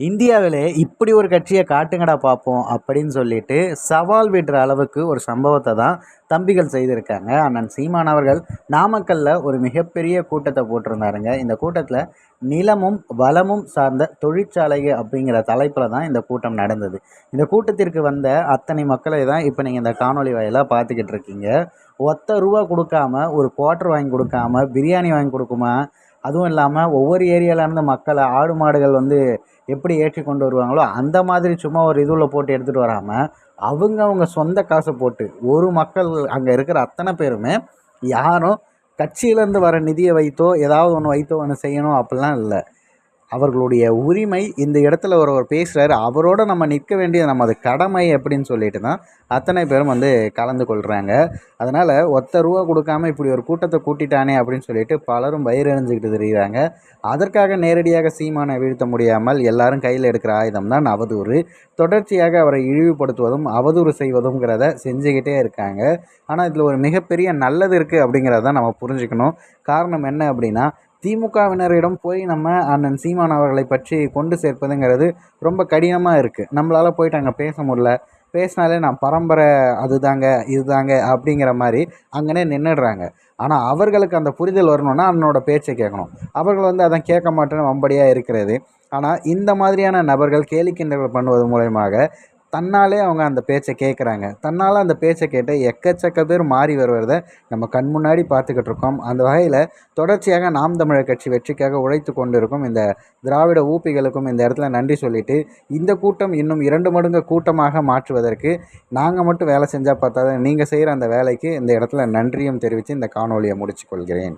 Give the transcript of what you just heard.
இந்தியாவிலே இப்படி ஒரு கட்சியை காட்டுங்கடா பார்ப்போம் அப்படின்னு சொல்லிட்டு சவால் விடுற அளவுக்கு ஒரு சம்பவத்தை தான் தம்பிகள் செய்திருக்காங்க. அண்ணன் சீமான் அவர்கள் நாமக்கல்ல ஒரு மிகப்பெரிய கூட்டத்தை போட்டிருந்தாருங்க. இந்த கூட்டத்தில் நிலமும் வளமும் சார்ந்த தொழிற்சாலைகள் அப்படிங்கிற தலைப்பில் தான் இந்த கூட்டம் நடந்தது. இந்த கூட்டத்திற்கு வந்த அத்தனை மக்களை தான் இப்போ நீங்கள் இந்த காணொலி வாயிலாக பார்த்துக்கிட்டு இருக்கீங்க. ஒத்த ரூபா கொடுக்காம ஒரு குவார்ட்டர் வாங்கி கொடுக்காம பிரியாணி வாங்கி கொடுக்குமா? அதுவும் இல்லாமல் ஒவ்வொரு ஏரியாவிலேருந்து மக்களை ஆடு மாடுகள் வந்து எப்படி ஏற்றி கொண்டு வருவாங்களோ அந்த மாதிரி சும்மா ஒரு இதுவில் போட்டு எடுத்துகிட்டு வராமல் அவங்க அவங்க சொந்த காசை போட்டு ஒரு மக்கள் அங்கே இருக்கிற அத்தனை பேருமே யாரும் கட்சியிலேருந்து வர நிதியை வைத்தோ ஏதாவது ஒன்று வைத்தோ ஒன்று செய்யணும் அப்படிலாம் இல்லை. அவர்களுடைய உரிமை இந்த இடத்துல ஒருவர் பேசுகிறாரு அவரோட நம்ம நிற்க வேண்டியது நமது கடமை அப்படின்னு சொல்லிட்டு தான் அத்தனை பேரும் வந்து கலந்து கொள்கிறாங்க அதனால் ஒத்த ரூபா கொடுக்காம இப்படி ஒரு கூட்டத்தை கூட்டிட்டானே அப்படின்னு சொல்லிட்டு பலரும் வயிறறிஞ்சிக்கிட்டு தெரியுறாங்க. அதற்காக நேரடியாக சீமானை வீழ்த்த முடியாமல் எல்லாரும் கையில் எடுக்கிற ஆயுதம் தான் அவதூறு. தொடர்ச்சியாக அவரை இழிவுபடுத்துவதும் அவதூறு செய்வதுங்கிறத செஞ்சுக்கிட்டே இருக்காங்க. ஆனால் இதில் ஒரு மிகப்பெரிய நல்லது இருக்குது அப்படிங்கிறத நம்ம புரிஞ்சுக்கணும். காரணம் என்ன அப்படின்னா திமுகவினரிடம் போய் நம்ம அண்ணன் சீமான் அவர்களை பற்றி கொண்டு சேர்ப்பதுங்கிறது ரொம்ப கடினமாக இருக்குது நம்மளால் போயிட்டு அங்கே பேச முடியல. பேசினாலே நான் பரம்பரை அதுதாங்க இதுதாங்க அப்படிங்கிற மாதிரி அங்கனே நின்றுடுறாங்க ஆனால் அவர்களுக்கு அந்த புரிதல் வரணும்னா அண்ணனோட பேச்சை கேட்கணும். அவர்கள் வந்து அதை கேட்க மாட்டேன்னு வம்படியாக இருக்கிறது. ஆனால் இந்த மாதிரியான நபர்கள் கேலி பண்ணுவது மூலயமாக தன்னாலே அவங்க அந்த பேச்சை கேட்குறாங்க தன்னால் அந்த பேச்சை கேட்டு எக்கச்சக்க பேர் மாறி வருவதை நம்ம கண் முன்னாடி பார்த்துக்கிட்டு இருக்கோம். அந்த வகையில் தொடர்ச்சியாக நாம் தமிழர் கட்சி வெற்றிக்காக உழைத்து கொண்டு இருக்கும் இந்த திராவிட ஊப்பிகளுக்கும் இந்த இடத்துல நன்றி சொல்லிட்டு இந்த கூட்டம் இன்னும் இரண்டு மடங்கு கூட்டமாக மாற்றுவதற்கு நாங்கள் மட்டும் வேலை செஞ்சால் பார்த்தா நீங்கள் செய்கிற அந்த வேலைக்கு இந்த இடத்துல நன்றியும் தெரிவித்து இந்த காணொலியை முடிச்சுக்கொள்கிறேன்.